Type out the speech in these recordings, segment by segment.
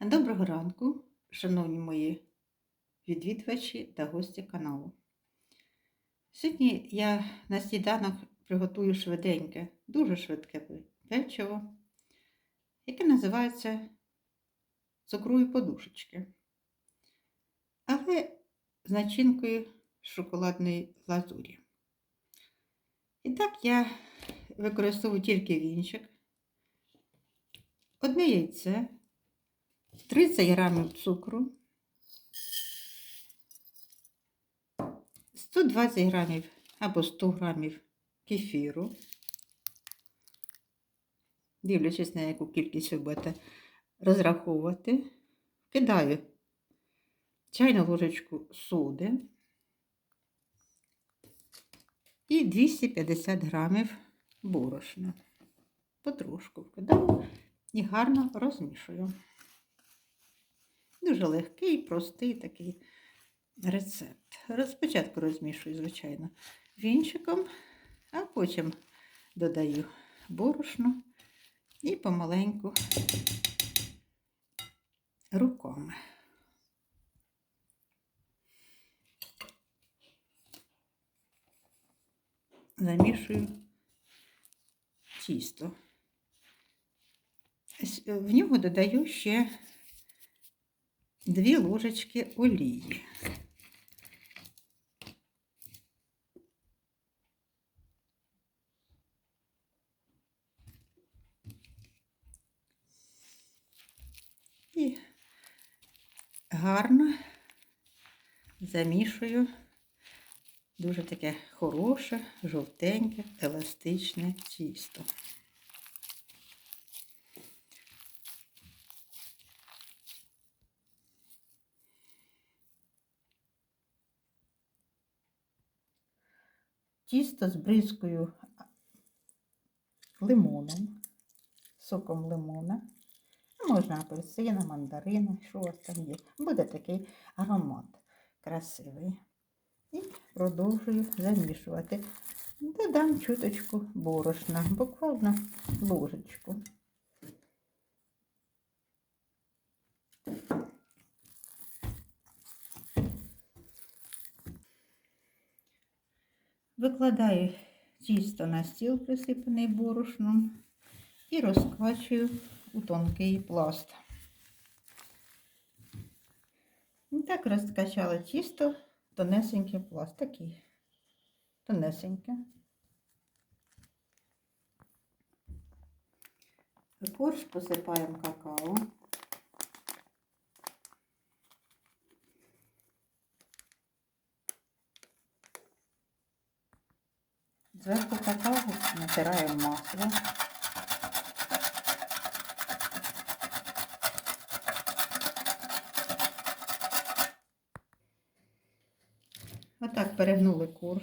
Доброго ранку, шановні мої відвідувачі та гості каналу. Сьогодні я на сніданок приготую швиденьке, дуже швидке печиво, яке називається цукрою подушечки, але з начинкою шоколадної глазурі. І так я використовую тільки вінчик, одне яйце. 30 грамів цукру, 120 грамів або 100 грамів кефіру, дивлячись на яку кількість ви будете розраховувати, кидаю чайну ложечку соди і 250 грамів борошна. Потрошку вкидаю і гарно розмішую. Дуже легкий, простий такий рецепт. Спочатку розмішую, звичайно, вінчиком, а потім додаю борошно і помаленьку руками. Замішую тісто. В нього додаю ще дві ложечки олії. І гарно замішую дуже таке хороше, жовтеньке, еластичне тісто. Тісто з бризкою лимоном, соком лимона. Можна апельсина, мандарина, що у вас там є. Буде такий аромат красивий. І продовжую замішувати. Додам чуточку борошна, буквально ложечку. Викладаю тісто на стіл, присипаний борошном, і розкачую у тонкий пласт. І так розкачала тісто, тонесенький пласт, такий тонесенький. Корж посипаємо какао. Зверху какао натираємо масло. Отак перегнули корж.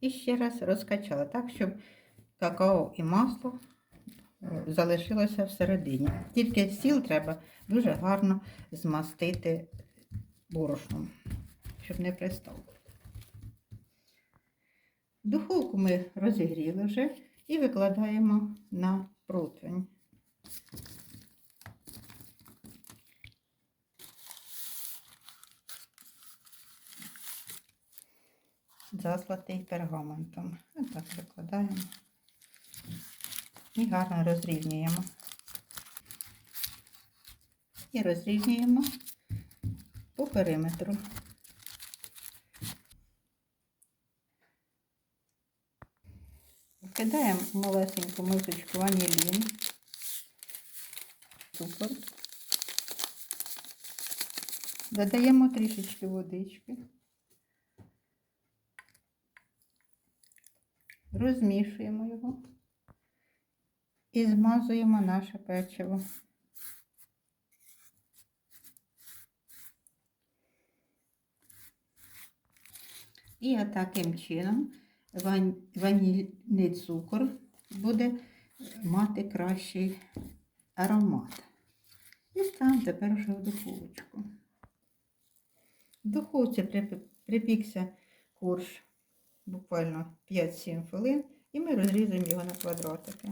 І ще раз розкачали так, щоб какао і масло е, залишилося всередині. Тільки стіл треба дуже гарно змастити борошном, щоб не пристав. Духовку ми розігріли вже і викладаємо на противень. Заслатий пергаментом. Отак викладаємо і гарно розрівнюємо. І розрівнюємо по периметру. Кидаємо малесеньку мисочку ванілін, цукор. Додаємо трішечки водички. Розмішуємо його і змазуємо наше печиво. І таким чином ванільний цукор буде мати кращий аромат. І ставимо тепер вже в духовочку. В духовці припікся корж буквально 5-7 хвилин, і ми розрізаємо його на квадратики.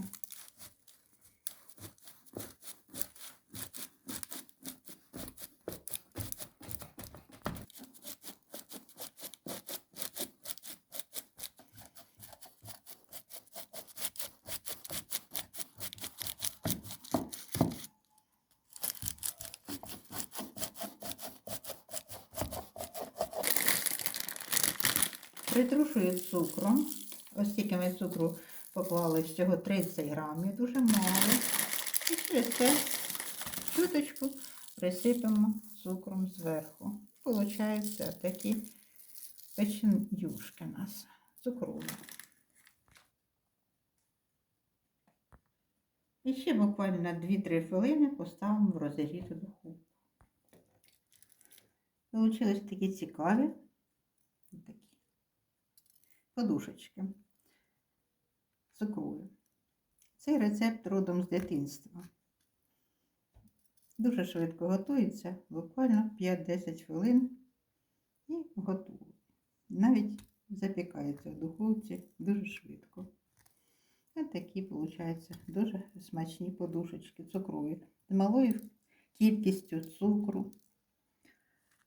Притрушую цукром. Ось тільки ми цукру поклали всього 30 грамів, дуже мало. І через це чуточку присипемо цукром зверху. Получаються такі печенюшки у нас цукрові. І ще буквально 2-3 хвилини поставимо в розігріту духовку. Получились такі цікаві подушечки цукрові. Цей рецепт родом з дитинства. Дуже швидко готується, буквально 5-10 хвилин і готово. Навіть запікається в духовці дуже швидко. Ось такі, виходять, дуже смачні подушечки цукрові з малою кількістю цукру.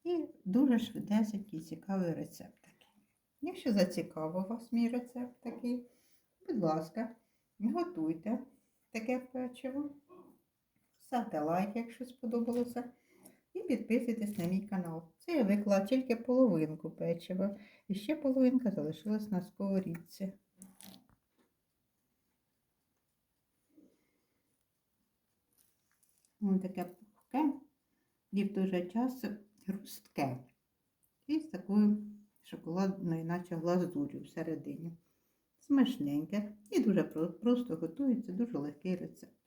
І дуже швидесенький, цікавий рецепт. Якщо зацікавив вас мій рецепт такий, будь ласка, готуйте таке печиво. Ставте лайк, якщо сподобалося. І підписуйтесь на мій канал. Це я виклала тільки половинку печива. І ще половинка залишилась на сковорідці. Ось таке пухке і в той же час хрустке. І з такою шоколадною, наче глазур'ю всередині. Смачненьке і дуже просто готується, дуже легкий рецепт.